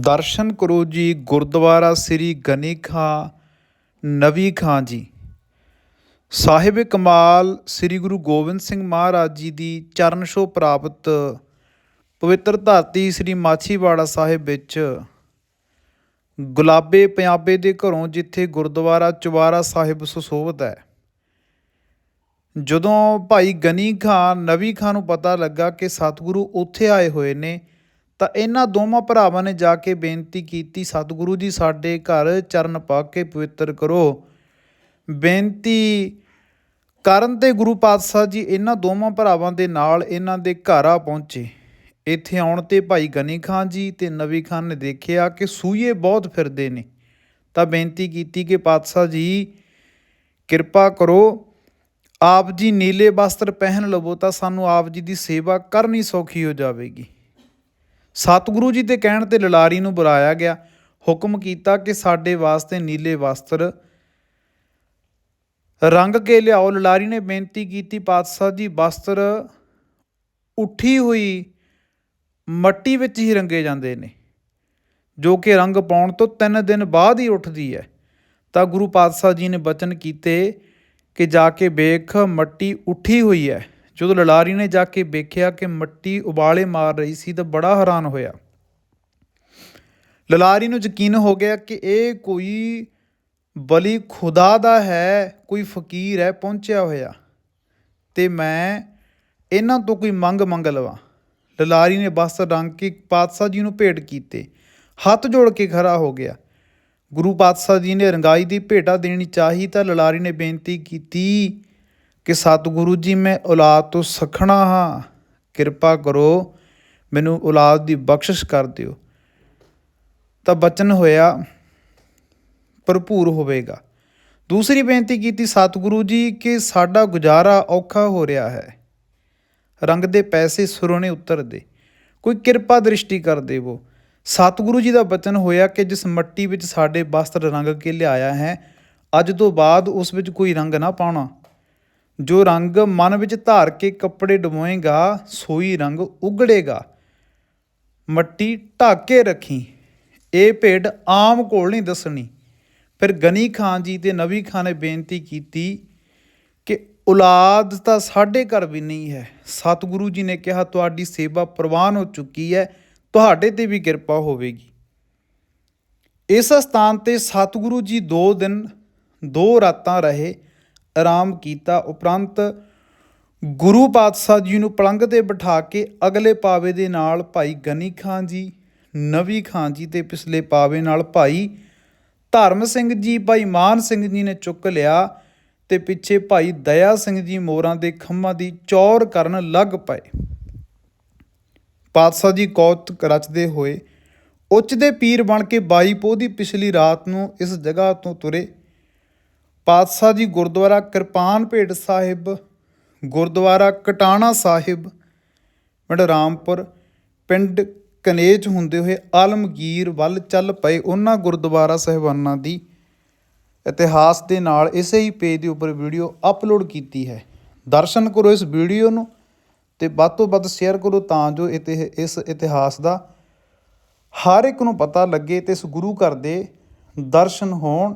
ਦਰਸ਼ਨ ਕਰੋ ਜੀ ਗੁਰਦੁਆਰਾ ਸ੍ਰੀ ਗਨੀ ਖਾਂ, ਨਵੀ ਖਾਂ ਜੀ। ਸਾਹਿਬ ਕਮਾਲ ਸ੍ਰੀ ਗੁਰੂ ਗੋਬਿੰਦ ਸਿੰਘ ਮਹਾਰਾਜ ਜੀ ਦੀ ਚਰਨ ਛੋਹ ਪ੍ਰਾਪਤ, ਪਵਿੱਤਰ ਧਰਤੀ ਸ੍ਰੀ ਮਾਛੀਵਾੜਾ ਸਾਹਿਬ ਵਿੱਚ। ਗੁਲਾਬੇ ਪੰਜਾਬੇ ਦੇ ਘਰੋਂ ਜਿੱਥੇ ਗੁਰਦੁਆਰਾ ਚੁਬਾਰਾ ਸਾਹਿਬ ਸੁਸ਼ੋਭਿਤ ਹੈ। ਜਦੋਂ ਭਾਈ ਗਨੀ ਖਾਂ, ਨਵੀ ਖਾਂ ਨੂੰ ਪਤਾ ਲੱਗਾ ਕਿ ਸਤਿਗੁਰੂ ਉੱਥੇ ਆਏ ਹੋਏ ਨੇ ਤਾਂ ਇਹਨਾਂ ਦੋਵਾਂ ਭਰਾਵਾਂ ਨੇ ਜਾ ਕੇ ਬੇਨਤੀ ਕੀਤੀ, ਸਤਿਗੁਰੂ ਜੀ, ਸਾਡੇ ਘਰ ਚਰਨ ਪਾ ਕੇ ਪਵਿੱਤਰ ਕਰੋ। ਬੇਨਤੀ ਕਰਨ ਤੇ ਗੁਰੂ ਪਾਤਸ਼ਾਹ ਜੀ ਇਹਨਾਂ ਦੋਵਾਂ ਭਰਾਵਾਂ ਦੇ ਨਾਲ ਇਹਨਾਂ ਦੇ ਘਰ ਆ ਪਹੁੰਚੇ। ਇੱਥੇ ਆਉਣ ਤੇ ਭਾਈ ਗਨੀ ਖਾਨ ਜੀ ਤੇ ਨਵੀ ਖਾਨ ਨੇ ਦੇਖਿਆ ਕਿ ਸੂਏ ਬਹੁਤ ਫਿਰਦੇ ਨੇ। ਤਾਂ ਬੇਨਤੀ ਕੀਤੀ ਕਿ ਪਾਤਸ਼ਾਹ ਜੀ, ਕਿਰਪਾ ਕਰੋ, ਆਪ ਜੀ ਨੀਲੇ ਵਸਤਰ ਪਹਿਨ ਲਵੋ ਤਾਂ ਸਾਨੂੰ ਆਪ ਜੀ ਦੀ ਸੇਵਾ ਕਰਨੀ ਸੌਖੀ ਹੋ ਜਾਵੇਗੀ। ਸਤਿਗੁਰੂ ਜੀ ਦੇ ਕਹਿਣ ਤੇ ਲਲਾਰੀ ਨੂੰ ਬੁਲਾਇਆ ਗਿਆ। ਹੁਕਮ ਕੀਤਾ ਕਿ ਸਾਡੇ ਵਾਸਤੇ ਨੀਲੇ ਵਸਤਰ, ਰੰਗ ਕੇ ਲਿਆਓ। ਲਲਾਰੀ ਨੇ ਬੇਨਤੀ ਕੀਤੀ, ਪਾਤਸ਼ਾਹ ਜੀ, ਵਸਤਰ ਉੱਠੀ ਹੋਈ ਮੱਟੀ ਵਿੱਚ ਹੀ ਰੰਗੇ ਜਾਂਦੇ ਨੇ, ਜੋ ਕਿ ਰੰਗ ਪਾਉਣ ਤੋਂ 3 ਦਿਨ ਬਾਅਦ ਹੀ ਉੱਠਦੀ ਹੈ। ਤਾਂ ਗੁਰੂ ਪਾਤਸ਼ਾਹ ਜੀ ਨੇ ਬਚਨ ਕੀਤੇ ਕਿ ਜਾ ਕੇ ਵੇਖ, ਮੱਟੀ ਉੱਠੀ ਹੋਈ ਹੈ। ਜਦੋਂ ਲਲਾਰੀ ਨੇ ਜਾ ਕੇ ਵੇਖਿਆ ਕਿ ਮੱਟੀ ਉਬਾਲੇ ਮਾਰ ਰਹੀ ਸੀ ਤਾਂ ਬੜਾ ਹੈਰਾਨ ਹੋਇਆ। ਲਲਾਰੀ ਨੂੰ ਯਕੀਨ ਹੋ ਗਿਆ ਕਿ ਇਹ ਕੋਈ ਬਲੀ ਖੁਦਾ ਦਾ ਹੈ, ਕੋਈ ਫਕੀਰ ਹੈ, ਪਹੁੰਚਿਆ ਹੋਇਆ। ਤੇ ਮੈਂ ਇਹਨਾਂ ਤੋਂ ਕੋਈ ਮੰਗ ਮੰਗ ਲਵਾਂ। ਲਲਾਰੀ ਨੇ ਬਸ ਰੰਗ ਕੇ ਪਾਤਸ਼ਾਹ ਜੀ ਨੂੰ ਭੇਟ ਕੀਤੇ। ਹੱਥ ਜੋੜ ਕੇ ਖੜਾ ਹੋ ਗਿਆ। ਗੁਰੂ ਪਾਤਸ਼ਾਹ ਜੀ ਨੇ ਰੰਗਾਈ ਦੀ ਭੇਟਾ ਦੇਣੀ ਚਾਹੀ ਤਾਂ ਲਲਾਰੀ ਨੇ ਬੇਨਤੀ ਕੀਤੀ ਕਿ ਸਤਿਗੁਰੂ ਜੀ, ਮੈਂ ਔਲਾਦ ਤੋਂ ਸਖਣਾ ਹਾਂ। ਕਿਰਪਾ ਕਰੋ ਮੈਨੂੰ ਔਲਾਦ ਦੀ ਬਖਸ਼ਿਸ਼ ਕਰ ਦਿਓ। ਤਾਂ ਬਚਨ ਹੋਇਆ, ਭਰਪੂਰ ਹੋਵੇਗਾ। ਦੂਸਰੀ ਬੇਨਤੀ ਕੀਤੀ ਸਤਿਗੁਰੂ ਜੀ, ਕਿ ਸਾਡਾ ਗੁਜ਼ਾਰਾ ਔਖਾ ਹੋ ਰਿਹਾ ਹੈ। ਰੰਗ ਦੇ ਪੈਸੇ ਸੁਰੋਣੇ ਉਤਰਦੇ ਕੋਈ ਕਿਰਪਾ ਦ੍ਰਿਸ਼ਟੀ ਕਰ ਦੇਵੋ। ਸਤਿਗੁਰੂ ਜੀ ਦਾ ਬਚਨ ਹੋਇਆ ਕਿ ਜਿਸ ਮੱਟੀ ਵਿੱਚ ਸਾਡੇ ਵਸਤਰ ਰੰਗ ਕੇ ਲਿਆਇਆ ਹੈ, ਅੱਜ ਤੋਂ ਬਾਅਦ ਉਸ ਵਿੱਚ ਕੋਈ ਰੰਗ ਨਾ ਪਾਉਣਾ। ਜੋ ਰੰਗ ਮਨ ਵਿੱਚ ਧਾਰ ਕੇ ਕੱਪੜੇ ਡਬੋਏਗਾ, ਸੋਈ ਰੰਗ ਉਗੜੇਗਾ। ਮੱਟੀ ਢੱਕ ਕੇ ਰੱਖੀ, ਇਹ ਭੇਡ ਆਮ ਕੋਲ ਨਹੀਂ ਦੱਸਣੀ। ਫਿਰ ਗਨੀ ਖਾਨ ਜੀ ਤੇ ਨਵੀ ਖਾਨ ਨੇ ਬੇਨਤੀ ਕੀਤੀ ਕਿ ਔਲਾਦ ਤਾਂ ਸਾਡੇ ਘਰ ਵੀ ਨਹੀਂ ਹੈ। ਸਤਿਗੁਰੂ ਜੀ ਨੇ ਕਿਹਾ, ਤੁਹਾਡੀ ਸੇਵਾ ਪ੍ਰਵਾਨ ਹੋ ਚੁੱਕੀ ਹੈ, ਤੁਹਾਡੇ ਤੇ ਵੀ ਕਿਰਪਾ ਹੋਵੇਗੀ। ਇਸ ਸਥਾਨ ਤੇ ਸਤਿਗੁਰੂ ਜੀ 2 ਦਿਨ 2 ਰਾਤਾਂ ਰਹੇ। ਆਰਾਮ ਕੀਤਾ, ਉਪਰੰਤ ਗੁਰੂ ਪਾਤਸ਼ਾਹ ਜੀ ਨੂੰ ਪਲੰਗ ਤੇ ਬਿਠਾ ਕੇ ਅਗਲੇ ਪਾਵੇ ਦੇ ਨਾਲ ਭਾਈ ਗਨੀ ਖਾਨ ਜੀ, ਨਵੀ ਖਾਨ ਜੀ ਤੇ ਪਿਛਲੇ ਪਾਵੇ ਨਾਲ ਭਾਈ ਧਰਮ ਸਿੰਘ ਜੀ, ਭਾਈ ਮਾਨ ਸਿੰਘ ਜੀ ਨੇ ਚੁੱਕ ਲਿਆ ਤੇ ਪਿੱਛੇ ਭਾਈ ਦਇਆ ਸਿੰਘ ਜੀ ਮੋਰਾਂ ਦੇ ਖੰਮਾਂ ਦੀ ਚੌਰ ਕਰਨ ਲੱਗ ਪਏ। ਪਾਤਸ਼ਾਹ ਜੀ ਕੌਤ ਰਚਦੇ ਹੋਏ ਉੱਚ ਦੇ ਪੀਰ ਬਣ ਕੇ 22 ਪੋਹ ਦੀ ਪਿਛਲੀ ਰਾਤ ਨੂੰ ਇਸ ਜਗ੍ਹਾ ਤੋਂ ਤੁਰੇ। ਪਾਤਸ਼ਾਹ ਜੀ ਗੁਰਦੁਆਰਾ ਕਿਰਪਾਨ ਭੇਟ ਸਾਹਿਬ, ਗੁਰਦੁਆਰਾ ਕਟਾਣਾ ਸਾਹਿਬ ਪਿੰਡ ਰਾਮਪੁਰ ਪਿੰਡ ਕਨੇਜ ਹੁੰਦੇ ਹੋਏ ਆਲਮਗੀਰ ਵੱਲ ਚੱਲ ਪਏ ਉਹਨਾਂ ਗੁਰਦੁਆਰਾ ਸਾਹਿਬਾਨਾਂ ਦੀ ਇਤਿਹਾਸ ਦੇ ਨਾਲ ਇਸੇ ਹੀ ਪੇਜ ਦੇ ਉੱਪਰ ਵੀਡੀਓ ਅਪਲੋਡ ਕੀਤੀ ਹੈ। ਦਰਸ਼ਨ ਕਰੋ ਇਸ ਵੀਡੀਓ ਨੂੰ ਤੇ ਵੱਧ ਤੋਂ ਵੱਧ ਸ਼ੇਅਰ ਕਰੋ ਤਾਂ ਜੋ ਇਤੇ ਇਸ ਇਤਿਹਾਸ ਦਾ ਹਰ ਇੱਕ ਨੂੰ ਪਤਾ ਲੱਗੇ ਤੇ ਇਸ ਗੁਰੂ ਘਰ ਦੇ ਦਰਸ਼ਨ ਹੋਣ।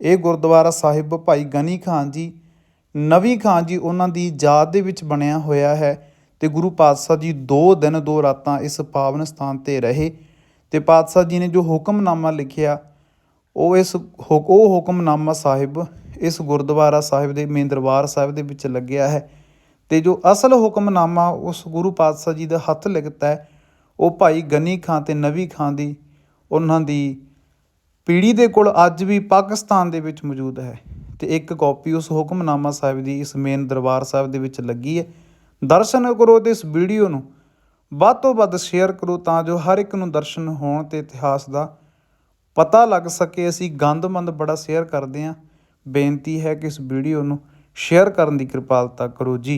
ਇਹ ਗੁਰਦੁਆਰਾ ਸਾਹਿਬ ਭਾਈ ਗਨੀ ਖਾਨ ਜੀ, ਨਵੀ ਖਾਨ ਜੀ ਉਹਨਾਂ ਦੀ ਯਾਦ ਦੇ ਵਿੱਚ ਬਣਿਆ ਹੋਇਆ ਹੈ ਤੇ ਗੁਰੂ ਪਾਤਸ਼ਾਹ ਜੀ 2 ਦਿਨ 2 ਰਾਤਾਂ ਇਸ ਪਾਵਨ ਸਥਾਨ ਤੇ ਰਹੇ ਤੇ ਪਾਤਸ਼ਾਹ ਜੀ ਨੇ ਜੋ ਹੁਕਮਨਾਮਾ ਲਿਖਿਆ, ਉਹ ਇਸ ਹੁਕ- ਉਹ ਹੁਕਮਨਾਮਾ ਸਾਹਿਬ ਇਸ ਗੁਰਦੁਆਰਾ ਸਾਹਿਬ ਦੇ ਮੇਨ ਦਰਬਾਰ ਸਾਹਿਬ ਦੇ ਵਿੱਚ ਲੱਗਿਆ ਹੈ ਤੇ ਜੋ ਅਸਲ ਹੁਕਮਨਾਮਾ ਉਸ ਗੁਰੂ ਪਾਤਸ਼ਾਹ ਜੀ ਦਾ ਹੱਥ ਲਿਖਤਾ ਹੈ, ਉਹ ਭਾਈ ਗਨੀ ਖਾਂ ਤੇ ਨਵੀ ਖਾਂ ਦੀ, ਉਹਨਾਂ ਦੀ ਪੀੜ੍ਹੀ ਦੇ ਕੋਲ ਅੱਜ ਵੀ ਪਾਕਿਸਤਾਨ ਦੇ ਵਿੱਚ ਮੌਜੂਦ ਹੈ ਤੇ ਇੱਕ ਕਾਪੀ ਉਸ ਹੁਕਮਨਾਮਾ ਸਾਹਿਬ ਦੀ, ਇਸ ਮੇਨ ਦਰਬਾਰ ਸਾਹਿਬ ਦੇ ਵਿੱਚ ਲੱਗੀ ਹੈ। ਦਰਸ਼ਨ ਕਰੋ ਤੇ ਇਸ ਵੀਡੀਓ ਨੂੰ ਵੱਧ ਤੋਂ ਵੱਧ ਸ਼ੇਅਰ ਕਰੋ ਤਾਂ ਜੋ ਹਰ ਇੱਕ ਨੂੰ ਦਰਸ਼ਨ ਹੋਣ ਤੇ ਇਤਿਹਾਸ ਦਾ ਪਤਾ ਲੱਗ ਸਕੇ। ਅਸੀਂ ਗੰਦਮੰਦ ਬੜਾ ਸ਼ੇਅਰ ਕਰਦੇ ਹਾਂ। ਬੇਨਤੀ ਹੈ ਕਿ ਇਸ ਵੀਡੀਓ ਨੂੰ ਸ਼ੇਅਰ ਕਰਨ ਦੀ ਕਿਰਪਾਲਤਾ ਕਰੋ ਜੀ।